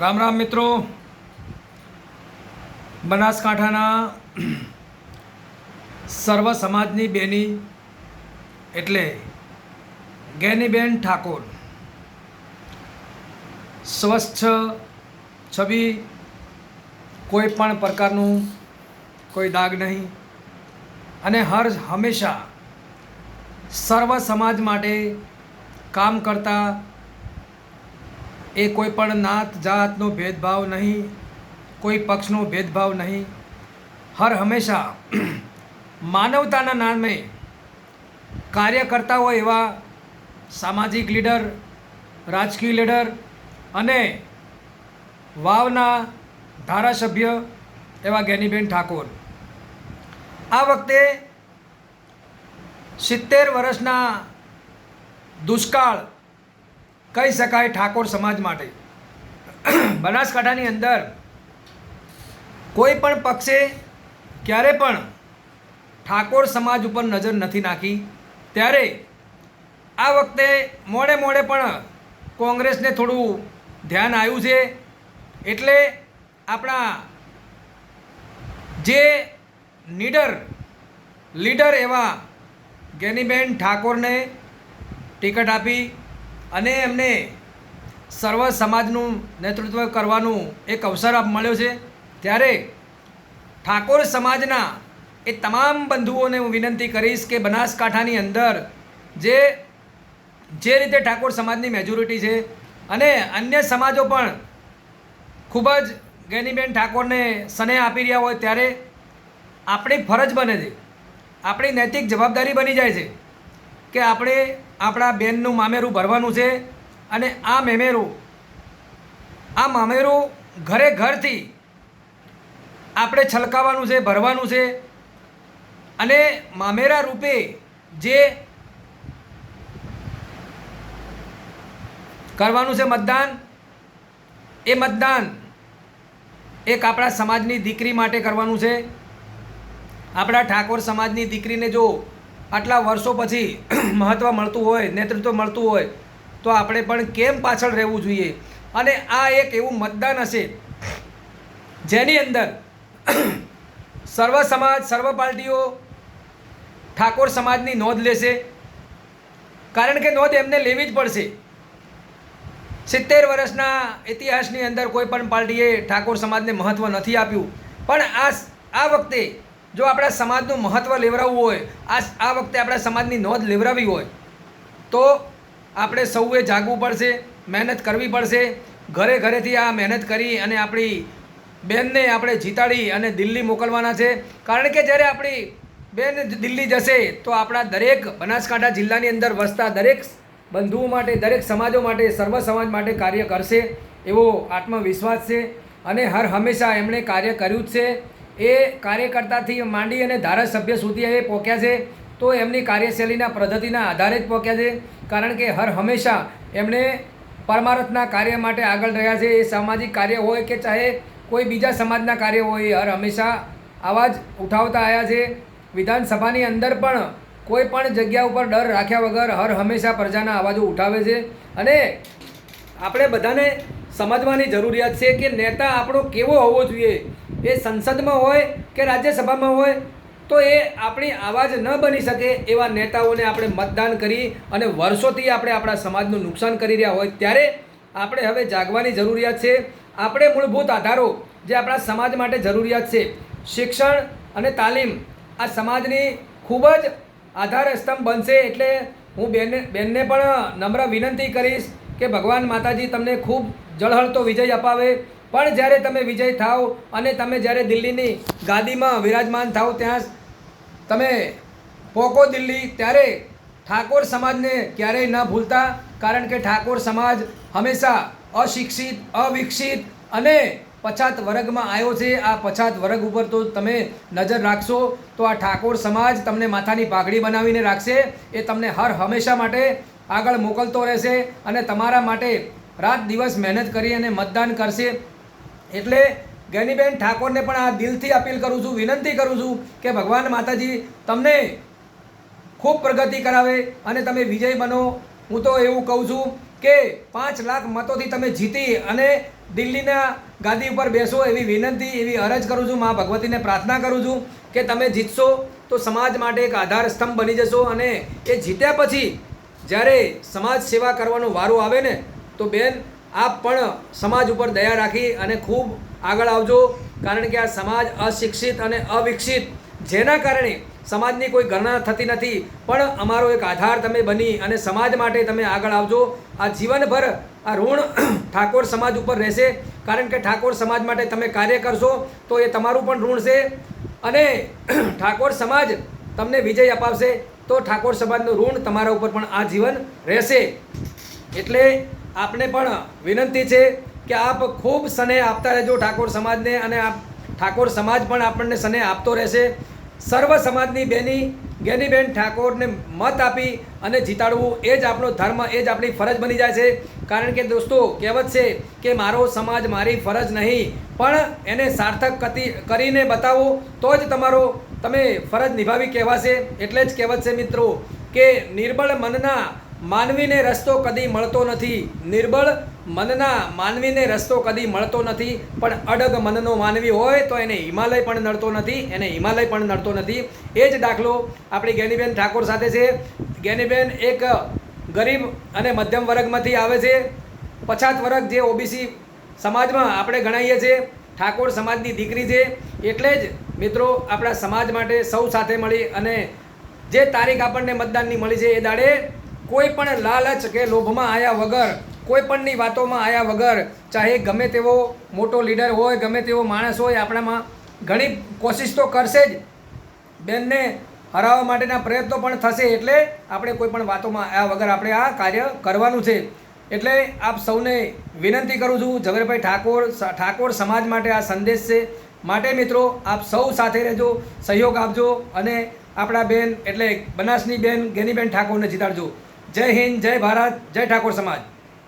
રામ રામ મિત્રો. બનાસકાંઠાના સર્વ સમાજની બેની એટલે ગેનીબેન ઠાકોર. સ્વચ્છ છબી, કોઈ પણ પ્રકારનું કોઈ દાગ નહીં. અને હર હંમેશા સર્વ સમાજ માટે કામ કરતા એ કોઈ પણ નાત, જાતનો ભેદભાવ નહીં, કોઈ પક્ષનો ભેદભાવ નહીં. હર હંમેશા માનવતાના નામે કાર્ય કરતા હોય એવા સામાજિક લીડર, રાજકીય લીડર અને વાવના ધારાસભ્ય એવા જ્ઞાનીબેન ઠાકોર. આ વખતે સિત્તેર વર્ષના દુષ્કાળ કહી શકાય ઠાકોર સમાજ માટે. બનાસકાંઠાની અંદર કોઈ પણ પક્ષે ક્યારે પણ ઠાકોર સમાજ ઉપર નજર નથી નાખી, ત્યારે આ વખતે મોડે મોડે પણ કોંગ્રેસને થોડું ધ્યાન આવ્યું છે. એટલે આપણા જે નીડર, લીડર એવા ગેનીબેન ઠાકોરને ટિકિટ આપી અને એમને સર્વ સમાજનું નેતૃત્વ કરવાનું એક અવસર મળ્યો છે. ત્યારે ઠાકોર સમાજના એ તમામ બંધુઓને હું વિનંતી કરીશ કે બનાસકાંઠાની અંદર જે જે રીતે ઠાકોર સમાજની મેજોરિટી છે અને અન્ય સમાજો પણ ખૂબ જ ગેનીબેન ઠાકોરને સ્નેહ આપી રહ્યા હોય ત્યારે આપણી ફરજ બને છે. આપણી નૈતિક જવાબદારી બની જાય છે. કે આપણે આપણા બેનનું મામેરું ભરવાનું છે અને આ મેમેરું, આ મામેરું ઘરે ઘરથી આપણે છલકાવવાનું છે, ભરવાનું છે અને મામેરા રૂપે જે કરવાનું છે મતદાન, એ મતદાન એક આપણા સમાજની દીકરી માટે કરવાનું છે. આપણા ઠાકોર સમાજની દીકરીને જો આટલા વર્ષો પછી મહત્ત્વ મળતું હોય, નેતૃત્વ મળતું હોય, તો આપણે પણ કેમ પાછળ રહેવું જોઈએ? અને આ એક એવું મતદાન હશે, જેની અંદર સર્વ સમાજ, સર્વ પાર્ટીઓ ઠાકોર સમાજની નોંધ લેશે. કારણ કે નોંધ એમને લેવી જ પડશે. સિત્તેર વર્ષના ઇતિહાસની અંદર કોઈ પણ પાર્ટીએ ઠાકોર સમાજને મહત્ત્વ નથી આપ્યું. પણ આ આ વખતે જો આપણા સમાજનું મહત્ત્વ લેવડાવવું હોય, આ આ વખતે આપણા સમાજની નોંધ લેવડાવવી હોય, તો આપણે સૌએ જાગવું પડશે, મહેનત કરવી પડશે. ઘરે ઘરેથી આ મહેનત કરી અને આપણી બેનને આપણે જીતાડી અને દિલ્હી મોકલવાના છે. કારણ કે જ્યારે આપણી બેન દિલ્હી જશે, તો આપણા દરેક બનાસકાંઠા જિલ્લાની અંદર વસતા દરેક બંધુઓ માટે, દરેક સમાજો માટે, સર્વ સમાજ માટે કાર્ય કરશે એવો આત્મવિશ્વાસ છે. અને હર હંમેશા એમણે કાર્ય કર્યું જ છે. એ કાર્યકર્તાથી માંડી અને ધારાસભ્ય સુધી એ પહોંચ્યા છે, તો એમની કાર્યશૈલીના પદ્ધતિના આધારે જ પહોંચ્યા છે. કારણ કે હર હંમેશા એમણે પરમારથના કાર્ય માટે આગળ રહ્યા છે. એ સામાજિક કાર્ય હોય કે ચાહે કોઈ બીજા સમાજના કાર્ય હોય હર હંમેશા આવાજ ઉઠાવતા આવ્યા છે. વિધાનસભાની અંદર પણ કોઈ પણ જગ્યા ઉપર ડર રાખ્યા વગર હર હંમેશા પ્રજાના અવાજો ઉઠાવે છે. અને આપણે બધાને સમજવાની જરૂરિયાત છે કે નેતા આપણો કેવો હોવો જોઈએ? એ સંસદમાં હોય કે રાજ્યસભામાં હોય? તો એ આપણી આવાજ ન બની શકે એવા નેતાઓને આપણે મતદાન કરી અને વર્ષોથી આપણે આપણા સમાજનું નુકસાન કરી રહ્યા હોય ત્યારે આપણે હવે જાગવાની જરૂરિયાત છે. આપણે મૂળભૂત આધારો જે આપણા સમાજ માટે જરૂરિયાત છે, શિક્ષણ અને તાલીમ, આ સમાજની ખૂબ જ આધાર સ્તંભ બનશે એટલે હું બેનને બેનને પણ નમ્ર વિનંતી કરીશ કે ભગવાન માતાજી તમને ખૂબ જળહળતો વિજય અપાવે, પણ જ્યારે તમે વિજય થાઓ અને તમે જ્યારે દિલ્હીની ગાદીમાં વિરાજમાન થાઓ ત્યાં તમે પોકો દિલ્હી, ત્યારે ઠાકોર સમાજને ક્યારેય ન ભૂલતા, કારણ કે ઠાકોર સમાજ હંમેશા અશિક્ષિત અવિકસિત અને પછાત વર્ગમાં આવ્યો છે. આ પછાત વર્ગ ઉપર તો તમે નજર રાખશો તો આ ઠાકોર સમાજ તમને માથાની પાઘડી બનાવીને રાખશે. એ તમને હર હંમેશા માટે આગળ મોકલતો રહેશે અને તમારા માટે રાત દિવસ મહેનત કરી અને મતદાન કરશે. એટલે ગેનીબેન ઠાકોરને પણ આ દિલથી અપીલ કરું છું, વિનંતી કરું છું કે ભગવાન માતાજી તમને ખૂબ પ્રગતિ કરાવે અને તમે વિજય બનો. હું તો એવું કહું છું કે પાંચ લાખ મતોથી તમે જીતી અને દિલ્હીના ગાદી ઉપર બેસો એવી વિનંતી, એવી અરજ કરું છું, મા ભગવતીને પ્રાર્થના કરું છું કે તમે જીતશો તો સમાજ માટે એક આધાર સ્તંભ બની જશો અને એ જીત્યા પછી જ્યારે સમાજ સેવા કરવાનો વારો આવે ને, તો બેન, આપ પણ સમાજ ઉપર દયા રાખી અને ખૂબ આગળ આવજો. કારણ કે આ સમાજ અશિક્ષિત અને અવિકસિત, જેના કારણે સમાજની કોઈ ગણના થતી નથી. પણ અમારો એક આધાર તમે બની અને સમાજ માટે તમે આગળ આવજો. આ જીવનભર આ ઋણ ઠાકોર સમાજ ઉપર રહેશે. કારણ કે ઠાકોર સમાજ માટે તમે કાર્ય કરશો, તો એ તમારું પણ ઋણ છે. અને ઠાકોર સમાજ તમને વિજય અપાવશે. તો ઠાકોર સમાજનું ઋણ તમારા ઉપર પણ આ જીવન રહેશે. એટલે આપને પણ વિનંતી છે કે આપ ખૂબ સ્નેહ આપતા રહેજો ઠાકોર સમાજને અને આપ ઠાકોર સમાજ પણ આપણને સ્નેહ આપતો રહેશે. સર્વ સમાજની બેની ગેનીબેન ઠાકોરને મત આપી અને જીતાડવું એ જ આપણો ધર્મ, એ જ આપણી ફરજ બની જાય છે. કારણ કે દોસ્તો, કહેવત છે કે મારો સમાજ મારી ફરજ નહીં. પણ એને સાર્થક કરીને બતાવો તો જ તમારો તમે ફરજ નિભાવી કહેવાશે, એટલે જ કહેવત છે મિત્રો કે નિર્બળ મનના માનવીને રસ્તો કદી મળતો નથી. નિર્બળ મનના માનવીને રસ્તો કદી મળતો નથી. પણ અડગ મનનો માનવી હોય તો એને હિમાલય પણ નડતો નથી, એને હિમાલય પણ નડતો નથી. એ જ દાખલો આપણી ગેનીબેન ઠાકોર સાથે છે. ગેનીબેન એક ગરીબ અને મધ્યમ વર્ગમાંથી આવે છે. પછાત વર્ગ જે ઓબીસી સમાજમાં આપણે ગણાઈએ છીએ. ઠાકોર સમાજની દીકરી છે, એટલે જ મિત્રો આપણા સમાજ માટે સૌ સાથે મળી અને જે તારીખ આપણને મતદાનની મળી છે એ દાડે કોઈ પણ લાલચ કે લોભમાં આવ્યા વગર, કોઈ પણની વાતોમાં આવ્યા વગર, ચાહે ગમે તેવો મોટો લીડર હોય, ગમે તેવો માણસ હોય, આપણામાં ઘણી કોશિશ તો કરશે જ. બેનને હરાવવા માટેના પ્રયત્નો પણ થશે એટલે આપણે કોઈ પણ વાતોમાં આવ્યા વગર આપણે આ કાર્ય કરવાનું છે. એટલે આપ સૌને વિનંતી કરું છું ઝવેરભાઈ ઠાકોર ઠાકોર સમાજ માટે આ સંદેશ છે. માટે મિત્રો, આપ સૌ સાથે રહેજો, સહયોગ આપજો અને આપણા બેન, એટલે બનાસની બેન, ગેનીબેન ઠાકોરને જીતાડજો. જય હિન્દ, જય ભારત, જય ઠાકોર સમાજ.